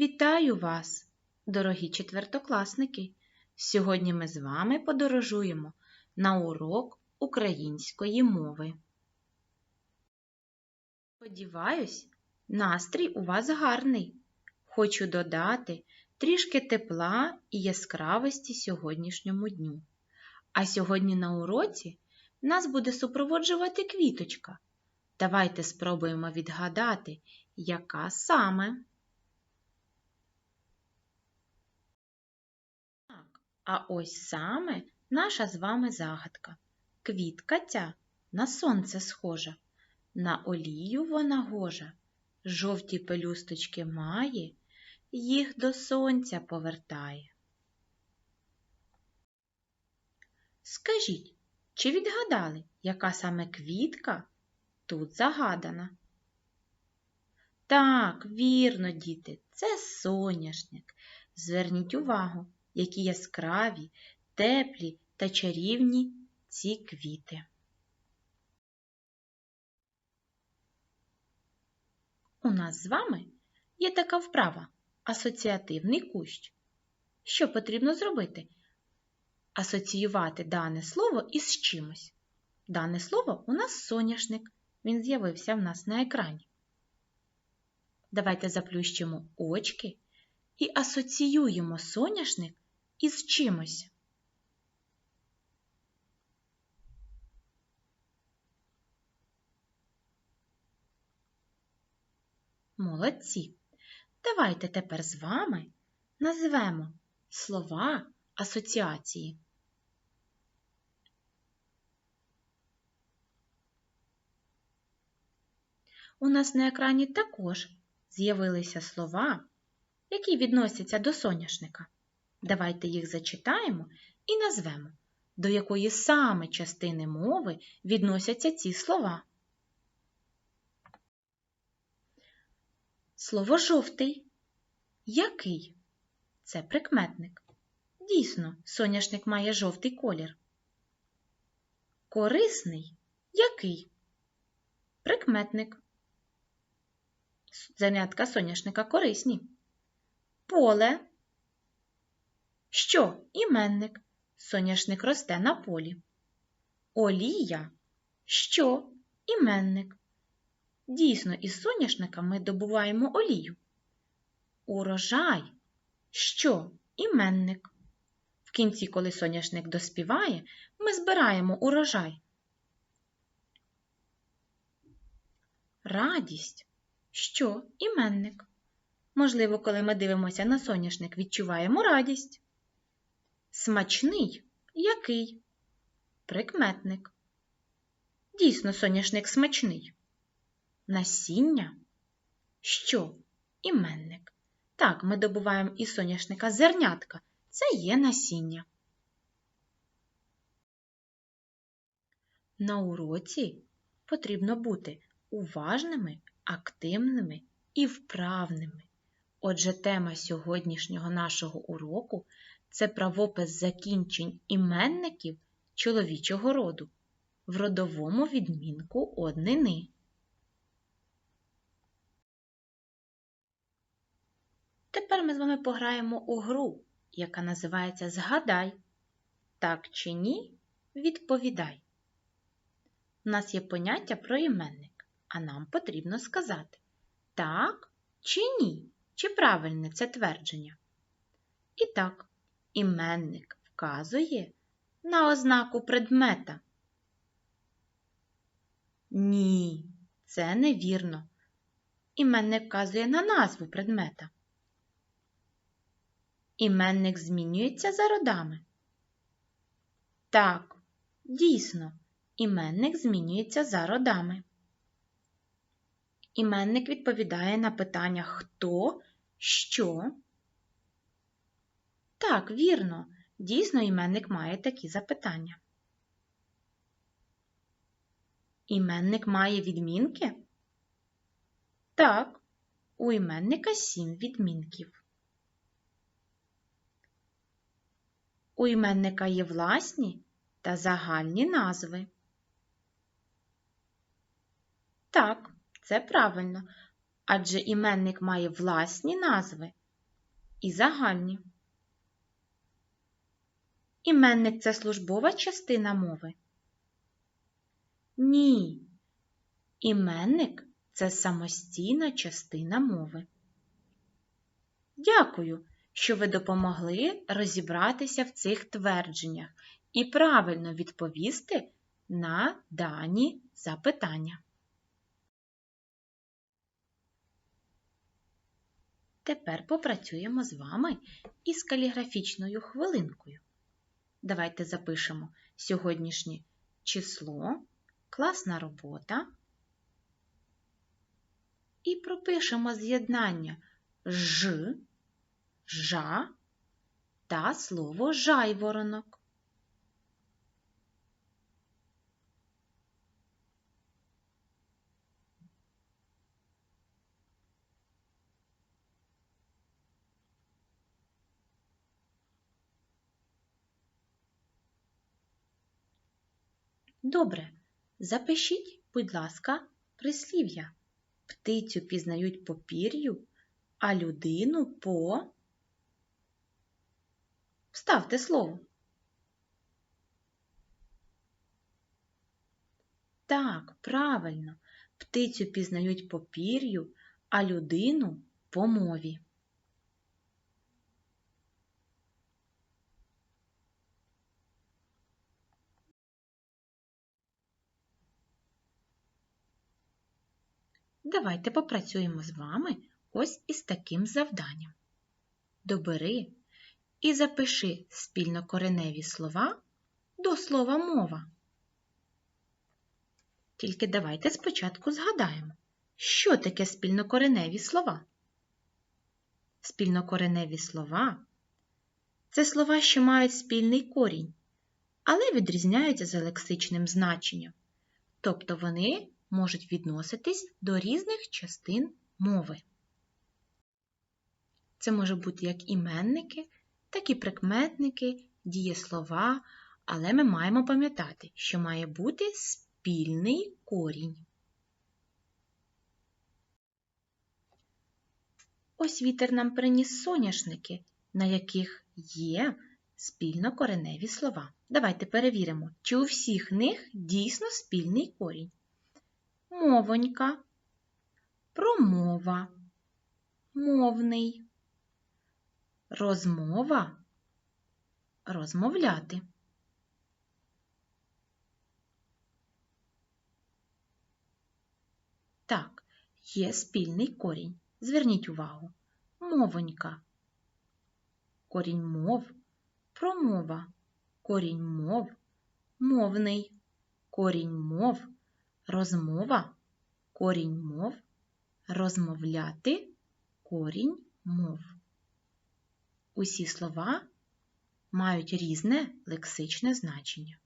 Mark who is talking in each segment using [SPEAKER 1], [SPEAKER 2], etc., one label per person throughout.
[SPEAKER 1] Вітаю вас, дорогі четвертокласники! Сьогодні ми з вами подорожуємо на урок української мови. Сподіваюсь, настрій у вас гарний. Хочу додати трішки тепла і яскравості сьогоднішньому дню. А сьогодні на уроці нас буде супроводжувати квіточка. Давайте спробуємо відгадати, яка саме. А ось саме наша з вами загадка. Квітка ця на сонце схожа, на олію вона гожа, жовті пелюсточки має, їх до сонця повертає. Скажіть, чи відгадали, яка саме квітка тут загадана? Так, вірно, діти, це соняшник. Зверніть увагу, які яскраві, теплі та чарівні ці квіти. У нас з вами є така вправа асоціативний кущ. Що потрібно зробити? Асоціювати дане слово із чимось. Дане слово у нас соняшник. Він з'явився в нас на екрані. Давайте заплющимо очки і асоціюємо соняшник із чимось. Молодці! Давайте тепер з вами назвемо слова асоціації. У нас на екрані також з'явилися слова, які відносяться до соняшника. Давайте їх зачитаємо і назвемо, до якої саме частини мови відносяться ці слова. Слово жовтий. Який? Це прикметник. Дійсно, соняшник має жовтий колір. Корисний. Який? Прикметник. Занятка соняшника корисні. Поле. Що? Іменник. Соняшник росте на полі. Олія. Що? Іменник. Дійсно, із соняшника ми добуваємо олію. Урожай. Що? Іменник. В кінці, коли соняшник доспіває, ми збираємо урожай. Радість. Що? Іменник. Можливо, коли ми дивимося на соняшник, відчуваємо радість. Смачний. Який? Прикметник. Дійсно, соняшник смачний. Насіння. Що? Іменник. Так, ми добуваємо із соняшника зернятка. Це є насіння. На уроці потрібно бути уважними, активними і вправними. Отже, тема сьогоднішнього нашого уроку це правопис закінчень іменників чоловічого роду в родовому відмінку однини. Тепер ми з вами пограємо у гру, яка називається Згадай. Так чи ні? Відповідай. У нас є поняття про іменник, а нам потрібно сказати так чи ні, чи правильне це твердження. І так, іменник вказує на ознаку предмета. Ні, це невірно. Іменник вказує на назву предмета. Іменник змінюється за родами. Так, дійсно, іменник змінюється за родами. Іменник відповідає на питання хто, що. Так, вірно, дійсно іменник має такі запитання. Іменник має відмінки? Так, у іменника сім відмінків. У іменника є власні та загальні назви. Так, це правильно, адже іменник має власні назви і загальні. Іменник це службова частина мови? Ні. Іменник це самостійна частина мови. Дякую, що ви допомогли розібратися в цих твердженнях і правильно відповісти на дані запитання. Тепер попрацюємо з вами із каліграфічною хвилинкою. Давайте запишемо сьогоднішнє число, класна робота і пропишемо з'єднання ж, жа та слово жайворонок. Добре, запишіть, будь ласка, прислів'я. Птицю пізнають по пір'ю, а людину по. Вставте слово. Так, правильно. Птицю пізнають по пір'ю, а людину по мові. Давайте попрацюємо з вами ось із таким завданням. Добери і запиши спільнокореневі слова до слова мова. Тільки давайте спочатку згадаємо, що таке спільнокореневі слова. Спільнокореневі слова це слова, що мають спільний корінь, але відрізняються за лексичним значенням, тобто вони можуть відноситись до різних частин мови. Це може бути як іменники, так і прикметники, дієслова, але ми маємо пам'ятати, що має бути спільний корінь. Ось вітер нам приніс соняшники, на яких є спільнокореневі слова. Давайте перевіримо, чи у всіх них дійсно спільний корінь мовонька, промова, мовний, розмова, розмовляти. Так, є спільний корінь. Зверніть увагу. Мовонька. Корінь мов, промова, корінь мов, мовний, корінь мов, розмова, корінь мов, розмовляти, корінь мов. Усі слова мають різне лексичне значення.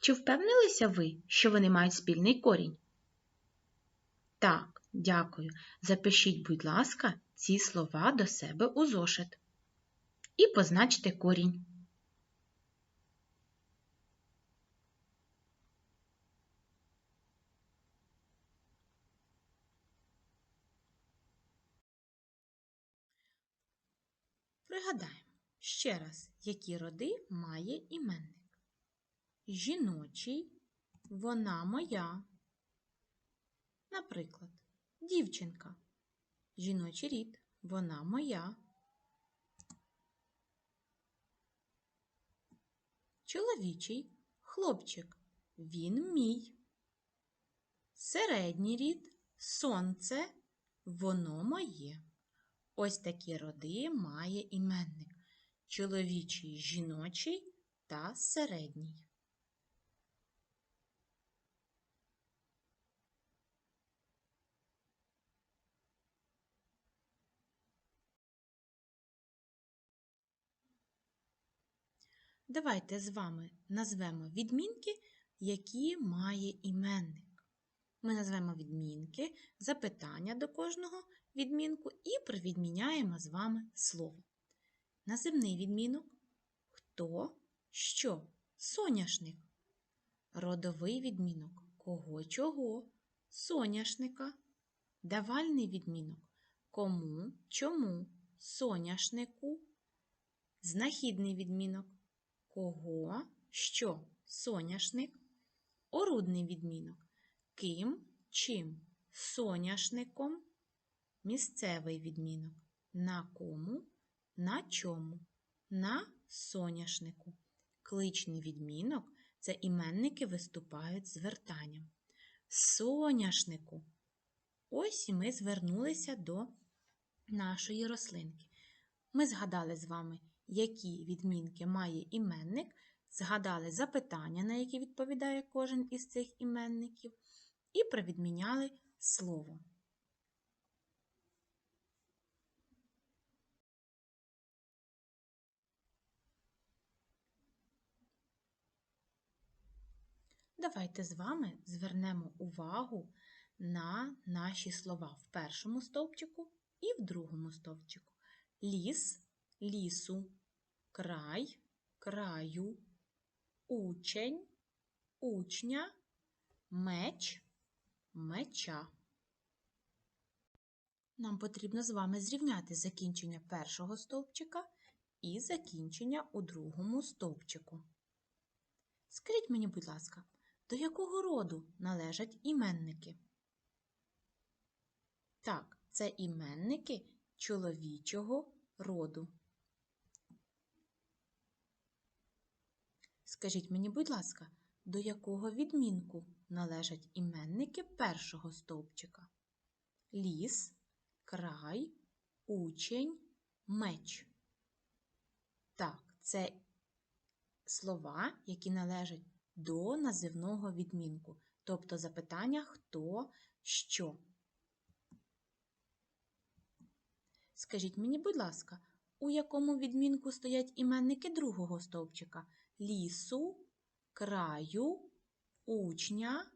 [SPEAKER 1] Чи впевнилися ви, що вони мають спільний корінь? Так, дякую. Запишіть, будь ласка, ці слова до себе у зошит. І позначте корінь. Пригадаємо ще раз, які роди має іменник. Жіночий, вона моя. Наприклад, дівчинка. Жіночий рід, вона моя. Чоловічий хлопчик, він мій. Середній рід сонце, воно моє. Ось такі роди має іменник чоловічий, жіночий та середній. Давайте з вами назвемо відмінки, які має іменник. Ми назвемо відмінки, запитання до кожного відмінку і провідміняємо з вами слово. Називний відмінок хто, що, соняшник. Родовий відмінок кого чого, соняшника. Давальний відмінок кому, чому, соняшнику, знахідний відмінок, кого, що, соняшник, орудний відмінок, ким, чим, соняшником, місцевий відмінок, на кому, на чому, на соняшнику. Кличний відмінок це іменники виступають з звертанням. Соняшнику. Ось і ми звернулися до нашої рослинки. Ми згадали з вами, які відмінки має іменник, згадали запитання, на які відповідає кожен із цих іменників, і провідміняли слово. Давайте з вами звернемо увагу на наші слова в першому стовпчику і в другому стовпчику. Ліс, лісу, край, краю, учень, учня, меч, меча. Нам потрібно з вами зрівняти закінчення першого стовпчика і закінчення у другому стовпчику. Скажіть мені, будь ласка, до якого роду належать іменники? Так, це іменники чоловічого роду. Скажіть мені, будь ласка, до якого відмінку належать іменники першого стовпчика? Ліс, край, учень, меч. Так, це слова, які належать до називного відмінку, тобто запитання хто, що. Скажіть мені, будь ласка, у якому відмінку стоять іменники другого стовпчика? Лісу, краю, учня,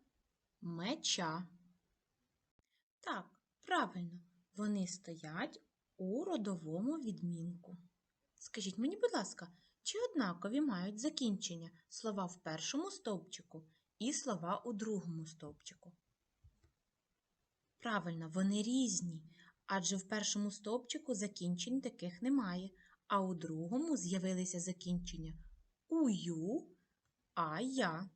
[SPEAKER 1] меча. Так, правильно, вони стоять у родовому відмінку. Скажіть мені, будь ласка, чи однакові мають закінчення слова в першому стовпчику і слова у другому стовпчику? Правильно, вони різні, адже в першому стовпчику закінчень таких немає, а у другому з'явилися закінчення ую, а я.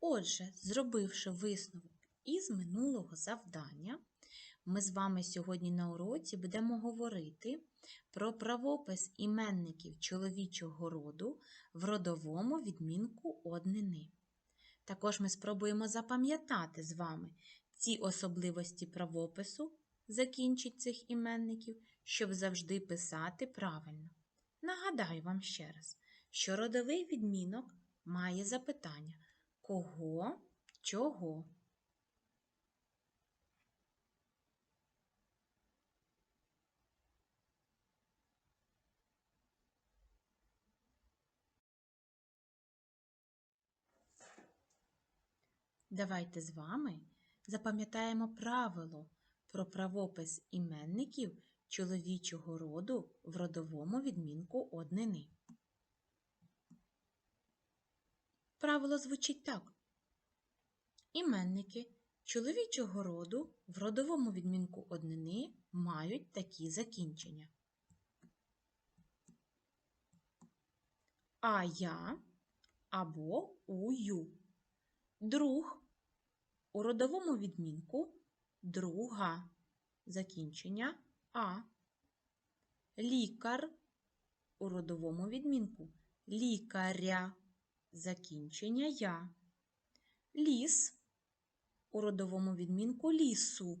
[SPEAKER 1] Отже, зробивши висновок із минулого завдання, ми з вами сьогодні на уроці будемо говорити про правопис іменників чоловічого роду в родовому відмінку однини. Також ми спробуємо запам'ятати з вами ці особливості правопису закінчить цих іменників, щоб завжди писати правильно. Нагадаю вам ще раз, що родовий відмінок має запитання кого, чого. Давайте з вами запам'ятаємо правило про правопис іменників чоловічого роду в родовому відмінку однини. Правило звучить так. Іменники чоловічого роду в родовому відмінку однини мають такі закінчення. А я або ую. Друг у родовому відмінку друга закінчення А. Лікар у родовому відмінку лікаря закінчення я. Ліс у родовому відмінку лісу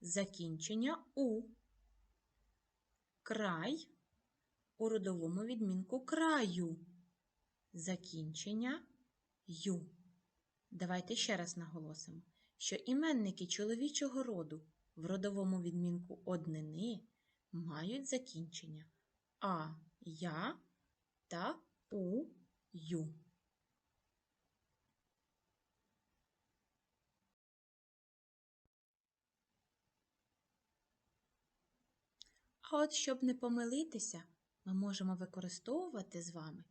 [SPEAKER 1] закінчення у. Край у родовому відмінку краю закінчення ю. Давайте ще раз наголосимо, що іменники чоловічого роду в родовому відмінку однини мають закінчення а, я та у, ю. А от щоб не помилитися, ми можемо використовувати з вами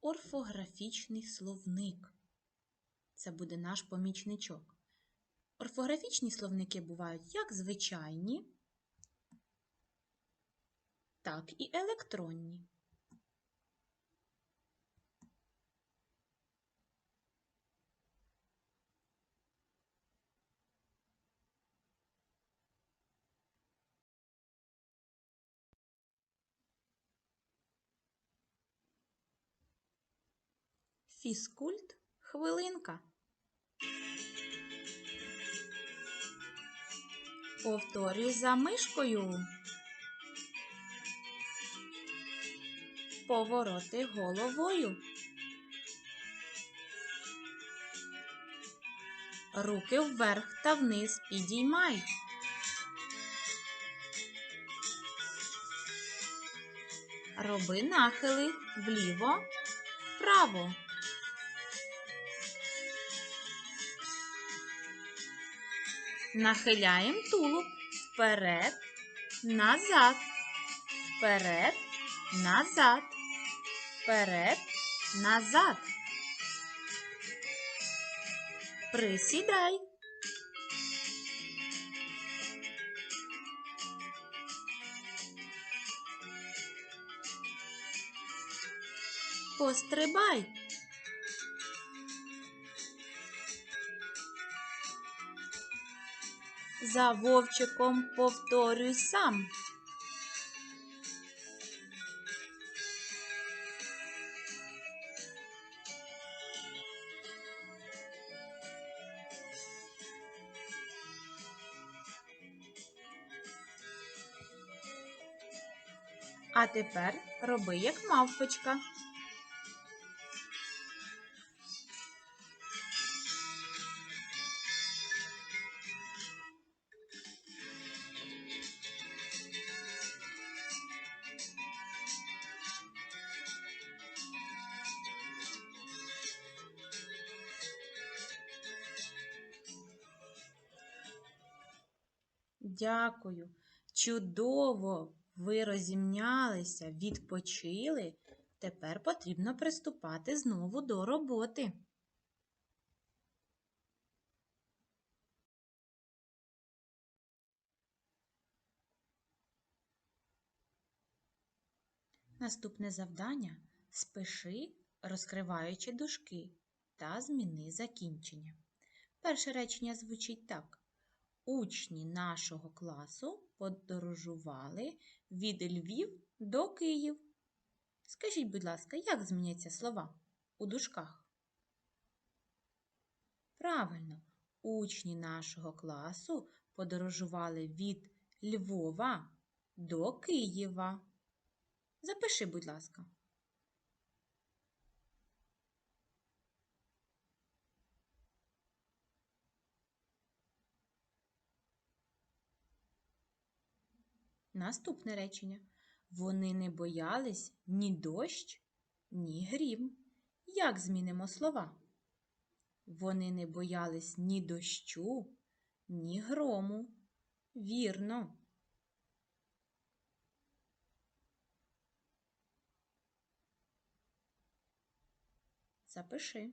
[SPEAKER 1] орфографічний словник. Це буде наш помічничок. Орфографічні словники бувають як звичайні, так і електронні. Фізкульт хвилинка. Повторюй за мишкою. Повороти головою. Руки вверх та вниз підіймай. Роби нахили вліво, вправо. Нахиляємо тулуб вперед, назад, вперед, назад, вперед, назад. Присідай. Пострибай. За вовчиком повторюй сам. А тепер роби як мавпочка. Дякую. Чудово! Ви розімнялися, відпочили. Тепер потрібно приступати знову до роботи. Наступне завдання спиши, розкриваючи дужки та зміни закінчення. Перше речення звучить так. Учні нашого класу подорожували від Львів до Київ. Скажіть, будь ласка, як зміняться слова у дужках? Правильно, учні нашого класу подорожували від Львова до Києва. Запиши, будь ласка. Наступне речення. Вони не боялись ні дощ, ні грім. Як змінимо слова? Вони не боялись ні дощу, ні грому. Вірно. Запиши.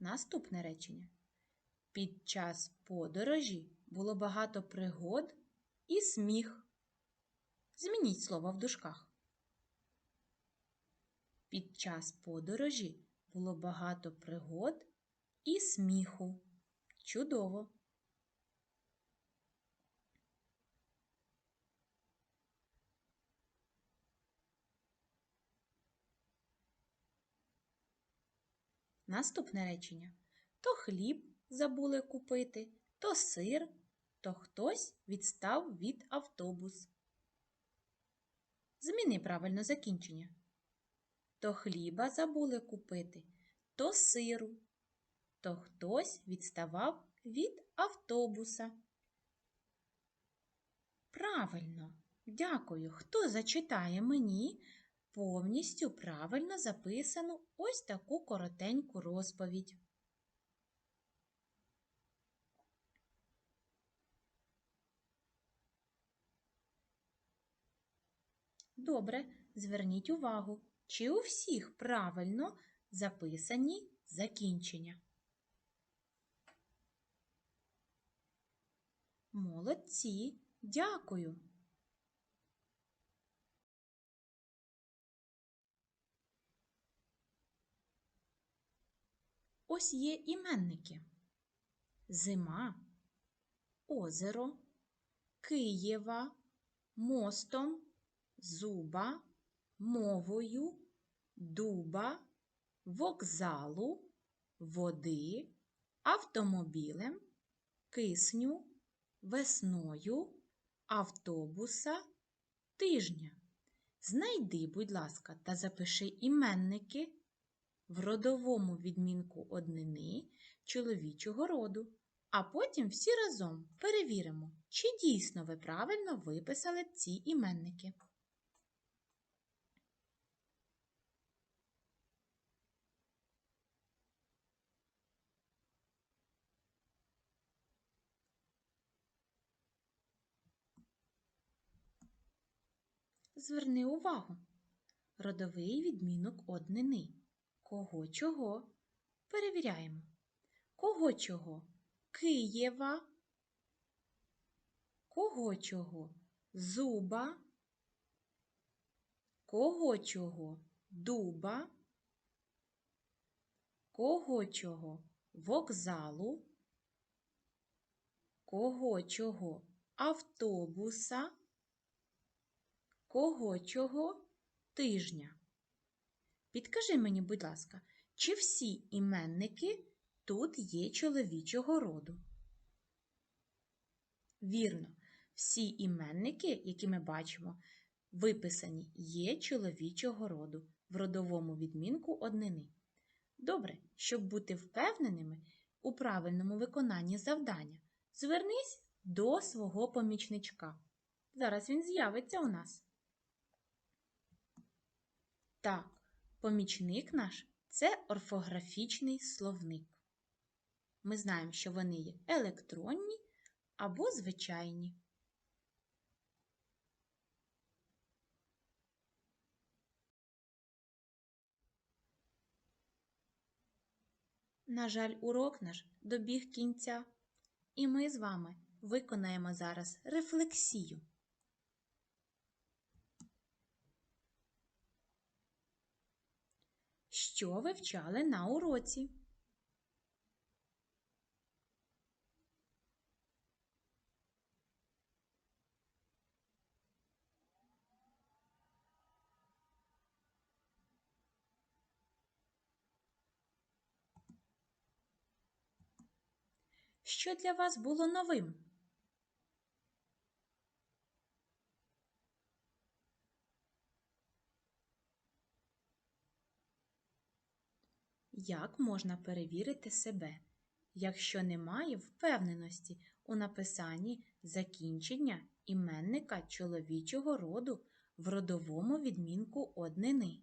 [SPEAKER 1] Наступне речення. Під час подорожі було багато пригод і сміх. Змініть слово в дужках. Під час подорожі було багато пригод і сміху. Чудово! Наступне речення. То хліб забули купити, то сир, то хтось відстав від автобус. Зміни правильно закінчення. То хліба забули купити, то сиру, то хтось відставав від автобуса. Правильно, дякую. Хто зачитає мені повністю правильно записану ось таку коротеньку розповідь? Добре, зверніть увагу, чи у всіх правильно записані закінчення. Молодці, дякую. Ось є іменники. Зима, озеро, Києва, мостом, зуба, мовою, дуба, вокзалу, води, автомобілем, кисню, весною, автобуса, тижня. Знайди, будь ласка, та запиши іменники в родовому відмінку однини чоловічого роду, а потім всі разом перевіримо, чи дійсно ви правильно виписали ці іменники. Зверни увагу. Родовий відмінок однини. Кого чого? Перевіряємо. Кого чого? Києва. Кого чого? Зуба. Кого чого? Дуба. Кого чого? Вокзалу. Кого чого? Автобуса. Кого чого? Тижня. Підкажи мені, будь ласка, чи всі іменники тут є чоловічого роду? Вірно, всі іменники, які ми бачимо, виписані є чоловічого роду в родовому відмінку однини. Добре, щоб бути впевненими у правильному виконанні завдання, звернись до свого помічничка. Зараз він з'явиться у нас. Так, помічник наш це орфографічний словник. Ми знаємо, що вони є електронні або звичайні. На жаль, урок наш добіг кінця, і ми з вами виконаємо зараз рефлексію. Що ви вчали на уроці? Що для вас було новим? Як можна перевірити себе, якщо немає впевненості у написанні закінчення іменника чоловічого роду в родовому відмінку однини?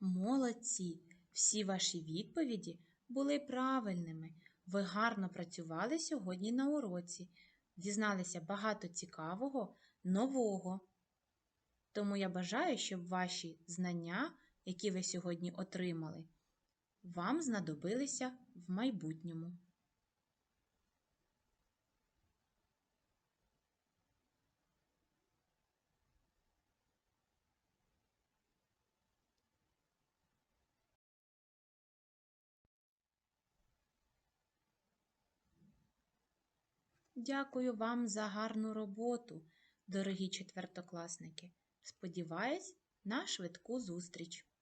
[SPEAKER 1] Молодці! Всі ваші відповіді були правильними. Ви гарно працювали сьогодні на уроці, дізналися багато цікавого, нового. Тому я бажаю, щоб ваші знання, які ви сьогодні отримали, вам знадобилися в майбутньому. Дякую вам за гарну роботу, дорогі четвертокласники. Сподіваюсь на швидку зустріч!